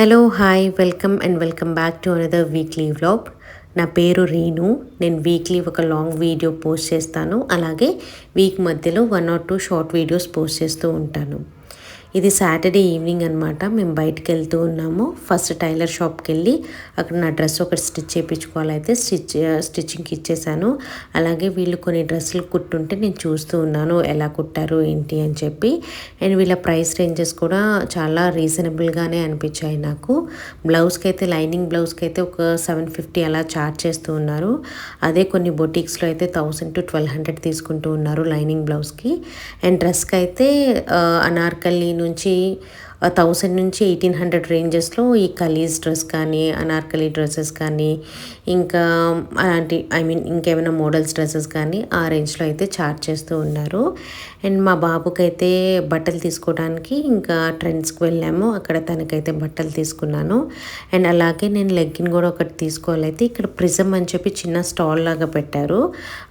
Hello hi welcome and welcome back to another weekly vlog నా పేరు రీను. నేను weekly ఒక లాంగ్ వీడియో పోస్ట్ చేస్తాను. అలాగే వీక్ మధ్యలో one or two short videos post చేస్తూ ఉంటాను. ఇది సాటర్డే ఈవినింగ్ అనమాట మేము బయటకు వెళ్తూ ఉన్నాము. ఫస్ట్ టైలర్ షాప్కి వెళ్ళి అక్కడ నా డ్రెస్ ఒకటి స్టిచ్ చేయించుకోవాలైతే స్టిచ్ స్టిచ్చింగ్కి ఇచ్చేసాను. అలాగే వీళ్ళు కొన్ని డ్రెస్సులు కుట్టుంటే నేను చూస్తూ ఉన్నాను. ఎలా కుట్టారు ఏంటి అని చెప్పి. అండ్ వీళ్ళ ప్రైస్ రేంజెస్ కూడా చాలా రీజనబుల్గానే అనిపించాయి నాకు. బ్లౌజ్కి అయితే లైనింగ్ బ్లౌజ్కి అయితే ఒక సెవెన్ ఫిఫ్టీ అలా చార్జ్ చేస్తూ ఉన్నారు. అదే కొన్ని బొటిక్స్లో అయితే థౌసండ్ టు ట్వెల్వ్ హండ్రెడ్ తీసుకుంటూ ఉన్నారు లైనింగ్ బ్లౌజ్కి. అండ్ డ్రెస్కి అయితే అనార్కలి నుంచి థౌసండ్ నుంచి ఎయిటీన్ హండ్రెడ్ రేంజెస్లో ఈ కలీజ్ డ్రెస్ కానీ అనార్కలి డ్రెస్సెస్ కానీ ఇంకా అలాంటి ఐ మీన్ ఇంకేమైనా మోడల్స్ డ్రెస్సెస్ కానీ ఆ రేంజ్లో అయితే చార్జ్ చేస్తూ ఉన్నారు. అండ్ మా బాబుకైతే బట్టలు తీసుకోవడానికి ఇంకా ట్రెండ్స్కి వెళ్ళాము. అక్కడ తనకైతే బట్టలు తీసుకున్నాను. అండ్ అలాగే నేను లెగ్గిన్ కూడా ఒకటి తీసుకోవాలైతే ఇక్కడ ప్రిజమ్ అని చెప్పి చిన్న స్టాల్ లాగా పెట్టారు.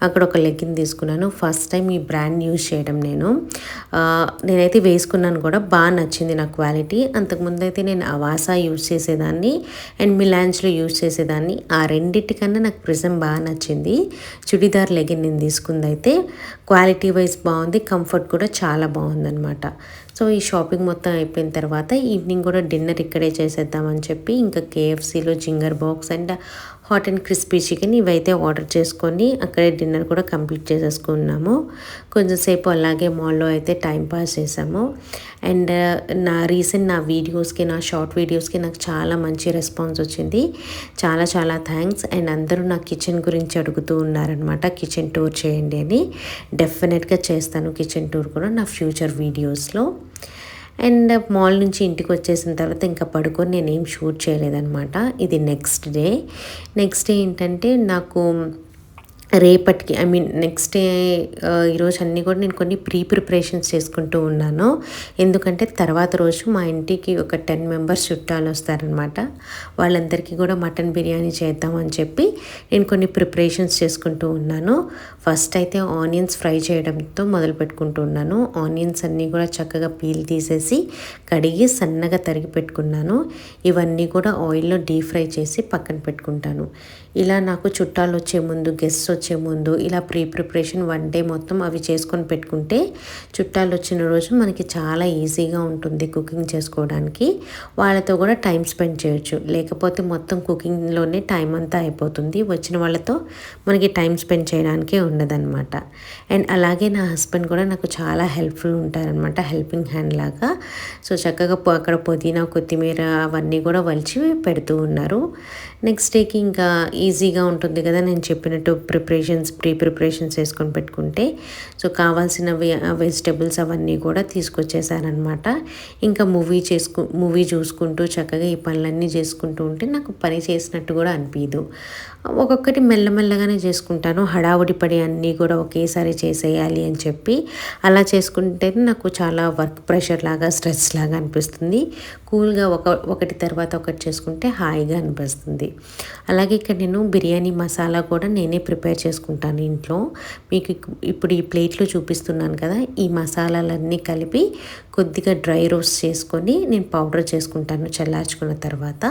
అక్కడ ఒక లెగ్గిన్ తీసుకున్నాను. ఫస్ట్ టైం ఈ బ్రాండ్ యూజ్ చేయడం నేను. నేనైతే వేసుకున్నాను కూడా. బాగా నచ్చింది నాకు. క్వాలిటీ. అంతకుముందు అయితే నేను అవాసా యూజ్ చేసేదాన్ని అండ్ మిలాన్స్లో యూజ్ చేసేదాన్ని. ఆ రెండింటికన్నా నాకు ప్రిజం బాగా నచ్చింది. చుడిదార్ లెగిన్ నేను తీసుకుంది అయితే క్వాలిటీ వైజ్ బాగుంది కంఫర్ట్ కూడా చాలా బాగుందన్నమాట. సో ఈ షాపింగ్ మొత్తం అయిపోయిన తర్వాత ఈవినింగ్ కూడా డిన్నర్ ఇక్కడే చేసేద్దామని చెప్పి ఇంకా కేఎఫ్సీలో zinger box and hot and crispy chicken ఇవైతే ఆర్డర్ చేసుకొని అక్కడే డిన్నర్ కూడా కంప్లీట్ చేసేసుకున్నాము. కొంచెంసేపు అలాగే మాల్లో అయితే టైం పాస్ చేసాము. అండ్ నా రీసెంట్ నా వీడియోస్కి నా షార్ట్ వీడియోస్కి నాకు చాలా మంచి రెస్పాన్స్ వచ్చింది. చాలా చాలా థ్యాంక్స్. అండ్ అందరూ నా కిచెన్ గురించి అడుగుతూ ఉన్నారనమాట కిచెన్ టూర్ చేయండి అని. డెఫినెట్గా చేస్తాను కిచెన్ టూర్ కూడా నా ఫ్యూచర్ వీడియోస్లో. అండ్ మాల్ నుంచి ఇంటికి వచ్చేసిన తర్వాత ఇంకా పడుకొని నేనేం షూట్ చేయలేదనమాట ఇది నెక్స్ట్ డే. నెక్స్ట్ డే ఏంటంటే నాకు రేపటికి ఐ మీన్ నెక్స్ట్ డే ఈరోజు అన్నీ కూడా నేను కొన్ని ప్రీ ప్రిపరేషన్స్ చేసుకుంటూ ఉన్నాను. ఎందుకంటే తర్వాత రోజు మా ఇంటికి ఒక టెన్ మెంబర్స్ చుట్టాలు వస్తారనమాట వాళ్ళందరికీ కూడా మటన్ బిర్యానీ చేద్దామని చెప్పి నేను కొన్ని ప్రిపరేషన్స్ చేసుకుంటూ ఉన్నాను. ఫస్ట్ అయితే ఆనియన్స్ ఫ్రై చేయడంతో మొదలు పెట్టుకుంటూ ఉన్నాను. ఆనియన్స్ అన్నీ కూడా చక్కగా పీల్ తీసేసి కడిగి సన్నగా తరిగి పెట్టుకున్నాను. ఇవన్నీ కూడా ఆయిల్లో డీప్ ఫ్రై చేసి పక్కన పెట్టుకుంటాను. ఇలా నాకు చుట్టాలు వచ్చే ముందు గెస్ట్స్ వచ్చే ముందు ఇలా ప్రీ ప్రిపరేషన్ వన్ డే మొత్తం అవి చేసుకొని పెట్టుకుంటే చుట్టాలు వచ్చిన రోజు మనకి చాలా ఈజీగా ఉంటుంది కుకింగ్ చేసుకోవడానికి. వాళ్ళతో కూడా టైం స్పెండ్ చేయొచ్చు. లేకపోతే మొత్తం కుకింగ్లోనే టైం అంతా అయిపోతుంది. వచ్చిన వాళ్ళతో మనకి టైం స్పెండ్ చేయడానికే ఉండదన్నమాట. అండ్ అలాగే నా హస్బెండ్ కూడా నాకు చాలా హెల్ప్ఫుల్ ఉంటారనమాట హెల్పింగ్ హ్యాండ్ లాగా. సో చక్కగా అక్కడ పుదీనా కొత్తిమీర అవన్నీ కూడా వలిచి పెడుతూ ఉన్నారు. నెక్స్ట్ డేకి ఇంకా ఈజీగా ఉంటుంది కదా నేను చెప్పినట్టు ప్రిపరేషన్స్ ప్రీ ప్రిపరేషన్స్ వేసుకొని పెట్టుకుంటే. సో కావాల్సిన వెజిటబుల్స్ అవన్నీ కూడా తీసుకొచ్చేసానమాట ఇంకా మూవీ చేసుకు మూవీ చూసుకుంటూ చక్కగా ఈ పనులన్నీ చేసుకుంటూ ఉంటే నాకు పని చేసినట్టు కూడా అనిపించదు ఒక్కొక్కటి మెల్లమెల్లగానే చేసుకుంటాను. హడావుడి పడి అన్నీ కూడా ఒకేసారి చేసేయాలి అని చెప్పి అలా చేసుకుంటే నాకు చాలా వర్క్ ప్రెషర్ లాగా స్ట్రెస్ లాగా అనిపిస్తుంది. కూల్గా ఒక ఒకటి తర్వాత ఒకటి చేసుకుంటే హాయిగా అనిపిస్తుంది. అలాగే ఇక్కడ నేను బిర్యానీ మసాలా కూడా నేనే ప్రిపేర్ చేసుకుంటాను ఇంట్లో. మీకు ఇప్పుడు ఈ ప్లేట్లో చూపిస్తున్నాను కదా ఈ మసాలాలన్నీ కలిపి కొద్దిగా డ్రై రోస్ట్ చేసుకొని నేను పౌడర్ చేసుకుంటాను చల్లార్చుకున్న తర్వాత.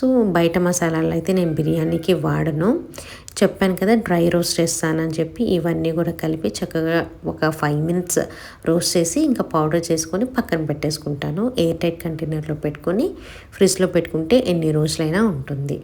సో బయట మసాలాలు అయితే నేను బిర్యానీకి వాడను. చెప్పాను కదా డ్రై రోస్ట్ చేస్తానని చెప్పి ఇవన్నీ కూడా కలిపి చక్కగా ఒక ఫైవ్ మినిట్స్ రోస్ట్ చేసి ఇంకా పౌడర్ చేసుకొని పక్కన పెట్టేసుకుంటాను. ఎయిర్ టైట్ కంటైనర్లో పెట్టుకొని ఫ్రిడ్జ్లో పెట్టుకుంటే ఎన్ని రోజులైనా ఉంటుంది.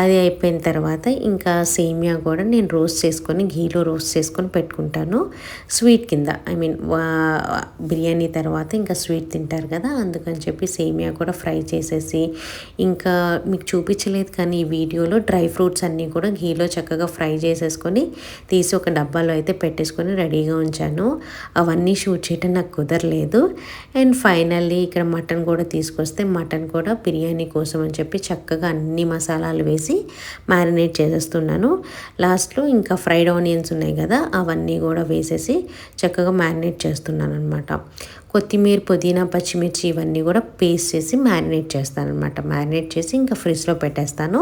అది అయిపోయిన తర్వాత ఇంకా సేమియా కూడా నేను రోస్ట్ చేసుకొని ఘీలో రోస్ట్ చేసుకొని పెట్టుకుంటాను. స్వీట్ కింద ఐ మీన్ బిర్యానీ తర్వాత ఇంకా స్వీట్ తింటారు కదా అందుకని చెప్పి సేమియా కూడా ఫ్రై చేసేసి ఇంకా మీకు చూపించలేదు కానీ ఈ వీడియోలో డ్రై ఫ్రూట్స్ అన్నీ కూడా ఘీలో చక్కగా ఫ్రై చేసేసుకొని తీసి ఒక డబ్బాలో అయితే పెట్టేసుకొని రెడీగా ఉంచాను. అవన్నీ షూట్ చేయటం నాకు కుదరలేదు. అండ్ ఫైనల్లీ ఇక్కడ మటన్ కూడా తీసుకొస్తే మటన్ కూడా బిర్యానీ కోసం అని చెప్పి చక్కగా అన్ని మసాలాలు వేసి మ్యారినేట్ చేసేస్తున్నాను. లాస్ట్లో ఇంకా ఫ్రైడ్ ఆనియన్స్ ఉన్నాయి కదా అవన్నీ కూడా వేసేసి చక్కగా మ్యారినేట్ చేస్తున్నాను అనమాట కొత్తిమీర పుదీనా పచ్చిమిర్చి ఇవన్నీ కూడా పేస్ట్ చేసి మ్యారినేట్ చేస్తాను అనమాట మ్యారినేట్ చేసి ఇంకా ఫ్రిడ్జ్లో పెట్టేస్తాను.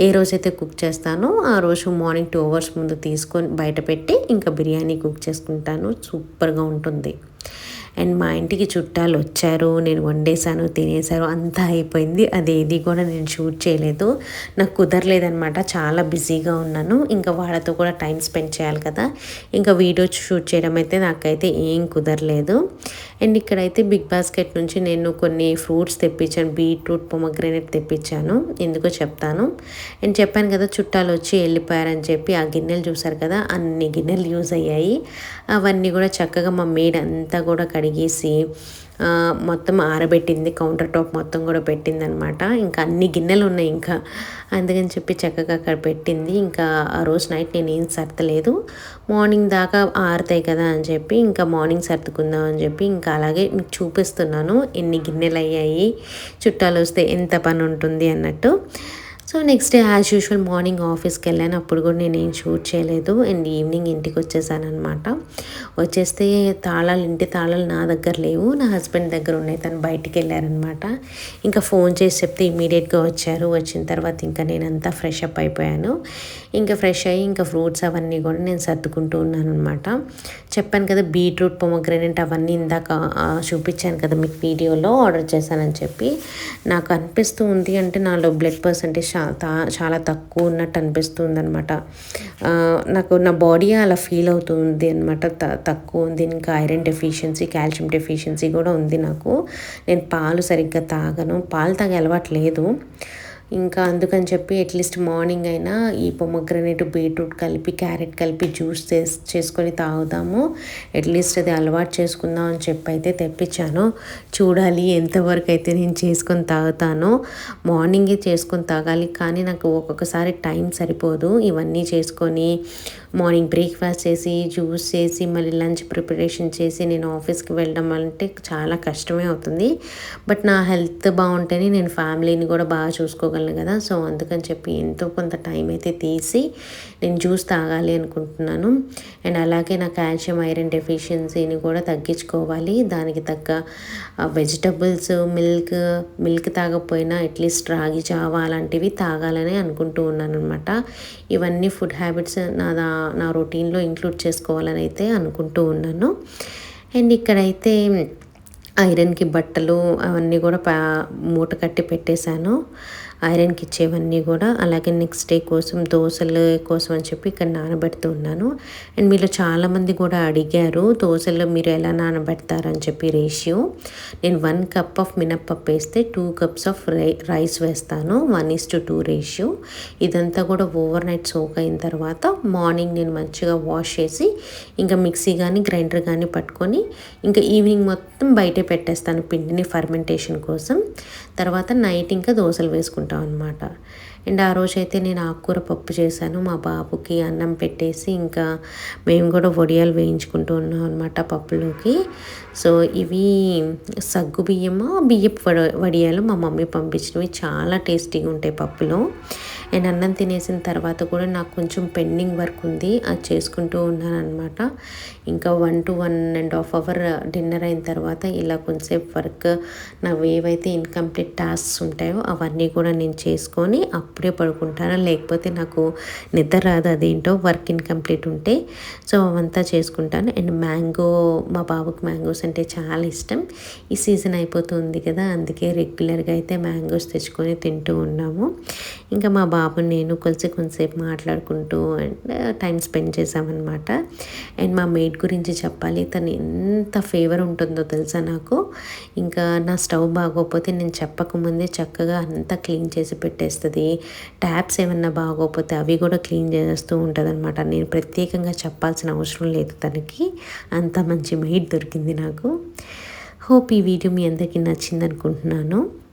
ఏ రోజైతే కుక్ చేస్తానో ఆ రోజు మార్నింగ్ టూ అవర్స్ ముందు తీసుకొని బయట పెట్టి ఇంకా బిర్యానీ కుక్ చేసుకుంటాను. సూపర్గా ఉంటుంది. అండ్ మా ఇంటికి చుట్టాలు వచ్చారు నేను వండేశాను తినేసారు అంతా అయిపోయింది. అది ఏది కూడా నేను షూట్ చేయలేదు. నాకు కుదరలేదనమాట చాలా బిజీగా ఉన్నాను. ఇంకా వాళ్ళతో కూడా టైం స్పెండ్ చేయాలి కదా. ఇంకా వీడియో షూట్ చేయడం అయితే నాకైతే ఏం కుదరలేదు. అండ్ ఇక్కడైతే బిగ్ బాస్కెట్ నుంచి నేను కొన్ని ఫ్రూట్స్ తెప్పించాను బీట్రూట్ పొమగ్రెనేట్ తెప్పించాను. ఎందుకో చెప్తాను. అండ్ చెప్పాను కదా చుట్టాలు వచ్చి వెళ్ళిపోయారని చెప్పి ఆ గిన్నెలు చూసారు కదా అన్ని గిన్నెలు యూజ్ అయ్యాయి. అవన్నీ కూడా చక్కగా మా మేడ్ అంతా కూడా కడిగేసి మొత్తం ఆరబెట్టింది కౌంటర్ టాప్ మొత్తం కూడా పెట్టింది అనమాట ఇంకా అన్ని గిన్నెలు ఉన్నాయి ఇంకా. అందుకని చెప్పి చక్కగా అక్కడ పెట్టింది. ఇంకా ఆ రోజు నైట్ నేను ఏం సర్దలేదు. మార్నింగ్ దాకా ఆరుతాయి కదా అని చెప్పి ఇంకా మార్నింగ్ సర్దుకుందాం అని చెప్పి ఇంకా అలాగే మీకు చూపిస్తున్నాను. ఎన్ని గిన్నెలు అయ్యాయి చుట్టాలు వస్తే ఎంత పని ఉంటుంది అన్నట్టు. So next day as usual morning ఆఫీస్కి వెళ్ళాను. అప్పుడు కూడా నేను ఏం షూట్ చేయలేదు. అండ్ ఈవినింగ్ ఇంటికి వచ్చేసాను అనమాట వచ్చేస్తే తాళాలు ఇంటి తాళాలు నా దగ్గర లేవు. నా హస్బెండ్ దగ్గర ఉన్నాయి. తను బయటికి వెళ్ళారనమాట ఇంకా ఫోన్ చేసి చెప్తే ఇమీడియట్గా వచ్చారు. వచ్చిన తర్వాత ఇంకా నేను అంతా ఫ్రెష్ అప్ అయిపోయాను. ఇంకా ఫ్రెష్ అయ్యి ఇంకా ఫ్రూట్స్ అవన్నీ కూడా నేను సర్దుకుంటూ ఉన్నాను అనమాట చెప్పాను కదా బీట్రూట్ పొమగ్రనేట్ అవన్నీ ఇందాక చూపించాను కదా మీకు వీడియోలో. ఆర్డర్ చేశానని చెప్పి. నాకు అనిపిస్తూ ఉంది అంటే నాలో బ్లడ్ పర్సంటేజ్ తా చాలా తక్కువ ఉన్నట్టు అనిపిస్తుంది అనమాట నాకు నా బాడీ అలా ఫీల్ అవుతుంది అనమాట తక్కువ ఉంది. ఇంకా ఐరన్ డెఫిషియన్సీ కాల్షియం డెఫిషియన్సీ కూడా ఉంది నాకు. నేను పాలు సరిగ్గా తాగను. పాలు తాగే అలవాటు లేదు. ఇంకా అందుకని చెప్పి అట్లీస్ట్ మార్నింగ్ అయినా ఈ పొమగ్రనేట్ బీట్రూట్ కలిపి క్యారెట్ కలిపి జ్యూస్ చేసుకొని తాగుదాము అట్లీస్ట్ అది అలవాటు చేసుకుందాం అని చెప్పి అయితే తెప్పించాను. చూడాలి ఎంతవరకు అయితే నేను చేసుకొని తాగుతానో. మార్నింగే చేసుకొని తాగాలి కానీ నాకు ఒక్కొక్కసారి టైం సరిపోదు. ఇవన్నీ చేసుకొని మార్నింగ్ బ్రేక్ఫాస్ట్ చేసి జ్యూస్ చేసి మళ్ళీ లంచ్ ప్రిపరేషన్ చేసి నేను ఆఫీస్కి వెళ్ళడం అంటే చాలా కష్టమే అవుతుంది. బట్ నా హెల్త్ బాగుంటేనే నేను ఫ్యామిలీని కూడా బాగా చూసుకోగలను కదా. సో అందుకని చెప్పి ఎంతో కొంత టైం అయితే తీసి నేను జ్యూస్ తాగాలి అనుకుంటున్నాను. అండ్ అలాగే నా కాల్షియం ఐరన్ డెఫిషియన్సీని కూడా తగ్గించుకోవాలి. దానికి తగ్గ వెజిటబుల్స్ మిల్క్ మిల్క్ తాగకపోయినా అట్లీస్ట్ రాగి జావా అలాంటివి తాగాలని అనుకుంటూ ఉన్నాను అనమాట ఇవన్నీ ఫుడ్ హ్యాబిట్స్ నా నా రొటీన్లో ఇంక్లూడ్ చేసుకోవాలని అయితే అనుకుంటూ ఉన్నాను. అండ్ ఇక్కడైతే ఐరన్కి బట్టలు అవన్నీ కూడా మూట కట్టి పెట్టేశాను. ఐరన్కి ఇచ్చేవన్నీ కూడా అలాగే నెక్స్ట్ డే కోసం దోశలు కోసం అని చెప్పి ఇక్కడ నానబెడుతూ ఉన్నాను. అండ్ మీలో చాలామంది కూడా అడిగారు దోశలు మీరు ఎలా నానబెడతారని చెప్పి రేషియో. నేను వన్ కప్ ఆఫ్ మినప్పప్పు వేస్తే టూ కప్స్ ఆఫ్ రై రైస్ వేస్తాను one is to two ratio. ఇదంతా కూడా ఓవర్ నైట్ సోక్ అయిన తర్వాత మార్నింగ్ నేను మంచిగా వాష్ చేసి ఇంకా మిక్సీ కానీ గ్రైండర్ కానీ పట్టుకొని ఇంకా ఈవినింగ్ మొత్తం బయటే పెట్టేస్తాను పిండిని ఫర్మెంటేషన్ కోసం. తర్వాత నైట్ ఇంకా దోశలు వేసుకుంటాను అనమాట అండ్ ఆ రోజు అయితే నేను ఆకుకూర పప్పు చేశాను. మా బాబుకి అన్నం పెట్టేసి ఇంకా మేము కూడా వడియాలు వేయించుకుంటూ ఉన్నాం అనమాట పప్పులోకి. సో ఇవి సగ్గు బియ్యము బియ్యపు వడియాలు మా మమ్మీ పంపించినవి. చాలా టేస్టీగా ఉంటాయి పప్పులో. అండ్ అన్నం తినేసిన తర్వాత కూడా నాకు కొంచెం పెండింగ్ వర్క్ ఉంది. అది చేసుకుంటూ ఉన్నాను అనమాట ఇంకా one to one and half hour dinner అయిన తర్వాత ఇలా కొంచెంసేపు వర్క్ నాకు ఏవైతే ఇన్కంప్లీట్ టాస్క్స్ ఉంటాయో అవన్నీ కూడా నేను చేసుకొని అప్పుడే అప్పుడే పడుకుంటాను? లేకపోతే నాకు నిద్ర రాదు? అదేంటో వర్క్ ఇన్కంప్లీట్ ఉంటే సో అవంతా చేసుకుంటాను. అండ్ మ్యాంగో మా బాబుకి మ్యాంగోస్ అంటే చాలా ఇష్టం. ఈ సీజన్ అయిపోతుంది కదా అందుకే రెగ్యులర్గా అయితే మ్యాంగోస్ తెచ్చుకొని తింటూ ఉన్నాము. ఇంకా మా బాబు నేను కొలిసి కొంతసేపు మాట్లాడుకుంటూ అండ్ టైం స్పెండ్ చేసామన్నమాట. అండ్ మా మేడ్ గురించి చెప్పాలి తను ఎంత ఫేవర్ ఉంటుందో తెలుసా నాకు? ఇంకా నా స్టవ్ బాగోకపోతే నేను చెప్పకముందే చక్కగా అంతా క్లీన్ చేసి పెట్టేస్తుంది. ట్యాప్స్ ఏమన్నా బాగోకపోతే అవి కూడా క్లీన్ చేస్తూ ఉంటుంది అనమాట నేను ప్రత్యేకంగా చెప్పాల్సిన అవసరం లేదు తనకి. అంత మంచి మెయిడ్ దొరికింది నాకు. హోప్ ఈ వీడియో మీ అందరికీ నచ్చింది అనుకుంటున్నాను